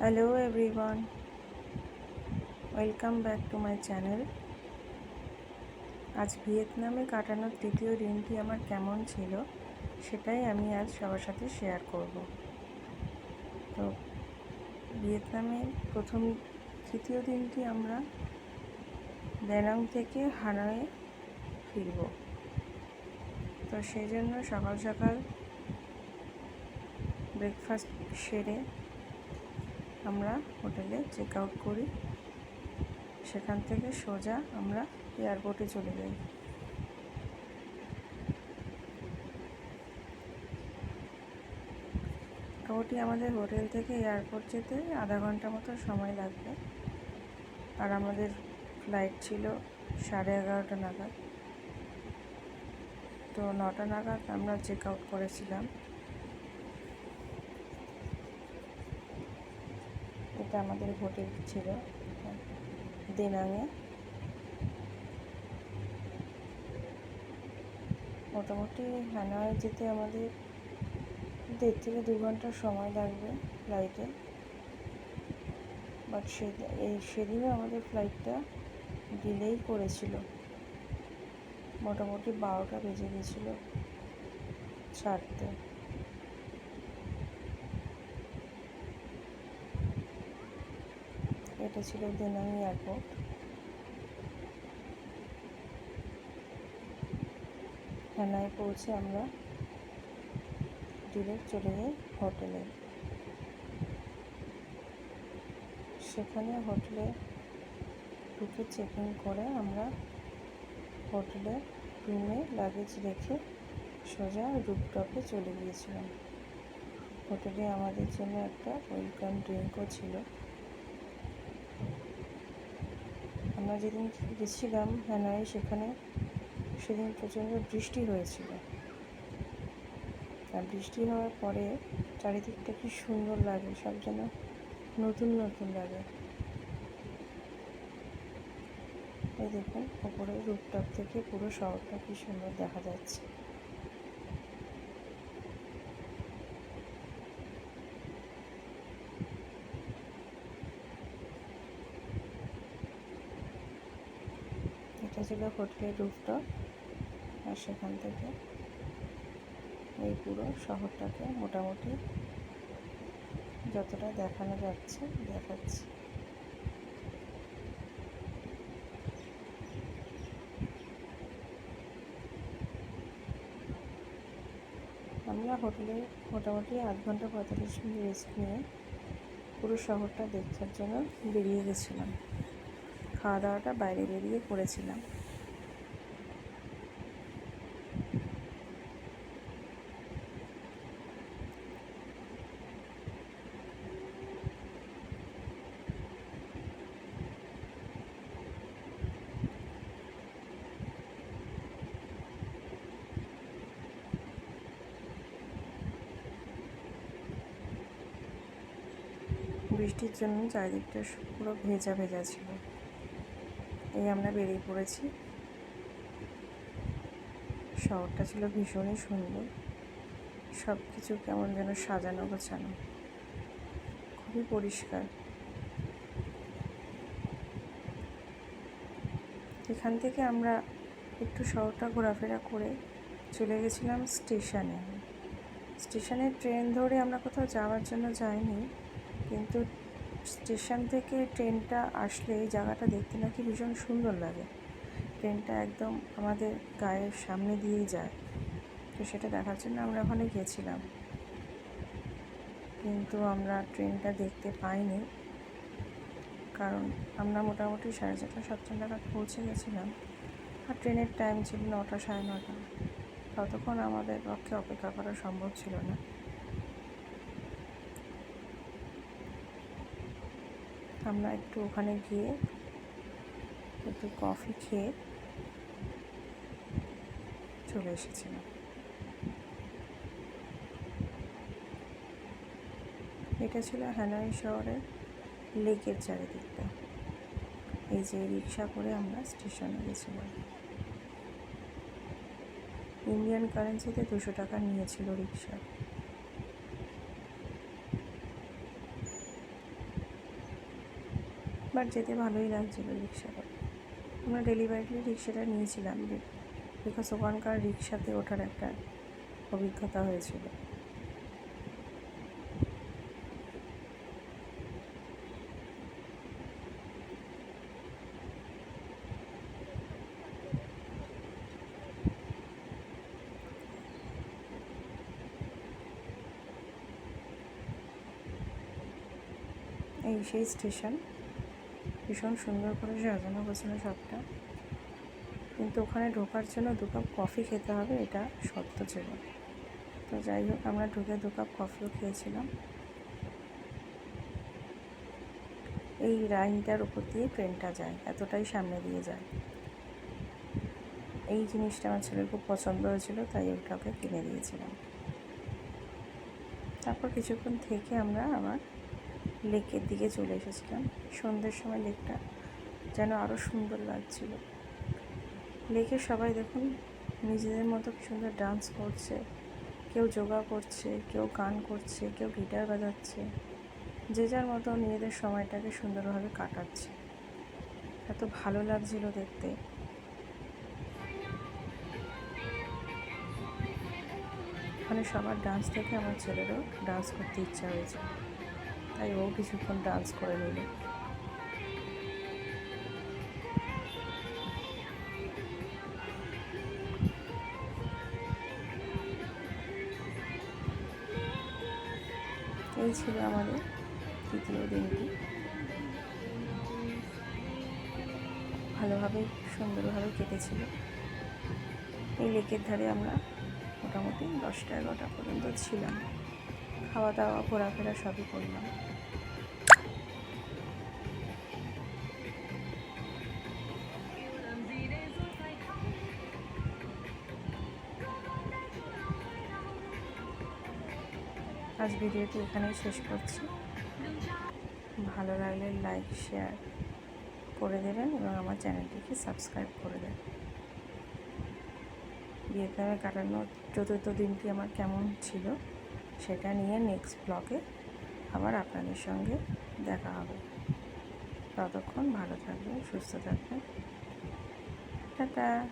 Hello everyone welcome back to my channel আজ ভিয়েতনামে কাটানোর তৃতীয় দিনটি আমার কেমন ছিল, সেটাই আমি আজ সবার সাথে শেয়ার করব। তো, ভিয়েতনামে প্রথম তৃতীয় দিনটি আমরা ব্যানাং থেকে হানয়ে ফিরব। তো, সেই জন্য সকাল সকাল ব্রেকফাস্ট সেরে আমরা হোটেলে চেক আউট করি। সেখান থেকে সোজা আমরা এয়ারপোর্টে চলে যাই। মোটামুটি আমাদের হোটেল থেকে এয়ারপোর্ট যেতে আধা ঘণ্টা মতো সময় লাগবে। আর আমাদের ফ্লাইট ছিল সাড়ে এগারোটা নাগাদ। তো নটা নাগাদ আমরা চেক আউট করেছিলাম। এটা আমাদের হোটেল ছিল। দেনাঙে। মোটামুটি হানয় যেতে আমাদের দেড় থেকে দু ঘণ্টা সময় লাগবে ফ্লাইটে বাট সে এই সেদিনও আমাদের ফ্লাইটটা ডিলেই করেছিল। মোটামুটি বারোটা বেজে গেছিল। ছাড়তে। এটা ছিল দেনাং এয়ারপোর্ট হানায় পৌঁছে আমরা ডিরেক্ট চলে যাই হোটেলে। সেখানে হোটেলে ঢুকে চেক ইন করে আমরা হোটেলে রুমে লাগেজ রেখে সোজা রুপটপে চলে গিয়েছিলাম। হোটেলে আমাদের জন্য একটা ওয়েলকাম ড্রিঙ্কও ছিল। আমরা যেদিন গেছিলাম হ্যানয়, সেখানে সেদিন প্রচণ্ড বৃষ্টি হয়েছিল। আর বৃষ্টি হওয়ার পরে চারিদিকটা কি সুন্দর লাগে, সব যেন নতুন নতুন লাগে। এই দেখুন ওপরে রুপটপ থেকে পুরো শহরটা কি সুন্দর দেখা যাচ্ছে এটা ছিল হোটেলের রুফটপ, আর সেখান থেকে এই পুরো শহরটাকে মোটামুটি যতটা দেখানো যাচ্ছে, দেখাচ্ছি। আমরা হোটেলে মোটামুটি আধ ঘণ্টা পঁয়তাল্লিশ মিনিট রেস্ট নিয়ে পুরো শহরটা দেখার জন্য বেরিয়ে গেছিলাম। খাওয়া দাওয়াটা বাইরে বেরিয়ে করেছিলাম। বৃষ্টির জন্য চারিদিকটা পুরো ভেজা ভেজা ছিল। এই আমরা বেরিয়ে পড়েছি। শহরটা ছিল ভীষণই সুন্দর। সব কিছু কেমন যেন সাজানো গোছানো। খুবই পরিষ্কার। এখান থেকে আমরা একটু শহরটা ঘোরাফেরা করে চলে গেছিলাম স্টেশনে। স্টেশনে ট্রেন ধরে আমরা কোথাও যাওয়ার জন্য যাইনি। কিন্তু স্টেশন থেকে ট্রেনটা আসলে এই জায়গাটা দেখতে নাকি ভীষণ সুন্দর লাগে। ট্রেনটা একদম আমাদের গায়ের সামনে দিয়েই যায়। তো সেটা দেখার জন্য আমরা ওখানে গেছিলাম। কিন্তু আমরা ট্রেনটা দেখতে পাইনি। কারণ আমরা মোটামুটি সাড়ে চারটা, সাতটা নাগাদ পৌঁছে গেছিলাম। আর ট্রেনের টাইম ছিল নটা, সাড়ে নটা। ততক্ষণ আমাদের পক্ষে অপেক্ষা করা সম্ভব ছিল না। আমরা একটু ওখানে গিয়ে একটু কফি খেয়ে চলে এসেছিলাম। এটা ছিল হ্যানয় শহরের লেকের চারিদিকটা। এই যে রিক্সা করে আমরা স্টেশনে গেছিলাম। ইন্ডিয়ান কারেন্সিতে দুশো টাকা নিয়েছিল রিক্সা। বাট যেতে ভালোই লাগছিল রিক্সা করে আমরা ডেলিভারি রিক্সাটা নিয়েছিলাম বিকজ ওখানকার রিক্সাতে ওঠার একটা অভিজ্ঞতা হয়েছিল। এই সেই স্টেশন ভীষণ সুন্দর করে সাজানো গোছানো সবটা। কিন্তু ওখানে ঢোকার জন্য দু কাপ কফি খেতে হবে, এটা শর্ত ছিল। তো যাই হোক, আমরা ঢুকে দু কাপ কফিও খেয়েছিলাম। এই লাইনটার উপর দিয়ে ট্রেনটা যায়, এতটাই সামনে দিয়ে যায়। এই জিনিসটা আমার ছেলের খুব পছন্দ হয়েছিল, তাই ওটাকে কিনে দিয়েছিলাম। তারপর কিছুক্ষণ থেকে আমরা আবার লেকের দিকে চলে এসেছিলাম। সন্ধ্যের সময় লেকটা যেন আরও সুন্দর লাগছিল। লেকে সবাই দেখুন নিজেদের মতো সুন্দর ডান্স করছে। কেউ যোগা করছে, কেউ গান করছে, কেউ গিটার বাজাচ্ছে। যে যার মতো নিজেদের সময়টাকে সুন্দরভাবে কাটাচ্ছে। এত ভালো লাগছিল দেখতে। ওখানে সবার ডান্স দেখে আমার ছেলেরও ডান্স করতে ইচ্ছা হয়েছে। তাই ও কিছুক্ষণ ডান্স করে নিল। এই ছিল আমাদের তৃতীয় দিনটি। ভালোভাবে, সুন্দরভাবে কেটেছিল। এই লেকের ধারে আমরা মোটামুটি দশটা এগারোটা পর্যন্ত ছিলাম। খাওয়া দাওয়া ঘোরাফেরা সবই করলাম। আজ ভিডিওটি এখানেই শেষ করছি। ভালো লাগলে লাইক, শেয়ার করে দেবেন এবং আমার চ্যানেলটিকে সাবস্ক্রাইব করে দেবেন। ভিয়েতনামে কাটানোর চতুর্থ দিনটি আমার কেমন ছিল? সেটা নিয়ে নেক্সট ব্লগে আবার আপনাদের সঙ্গে দেখা হবে। ততক্ষণ ভালো থাকবেন, সুস্থ থাকবেন। টাটা।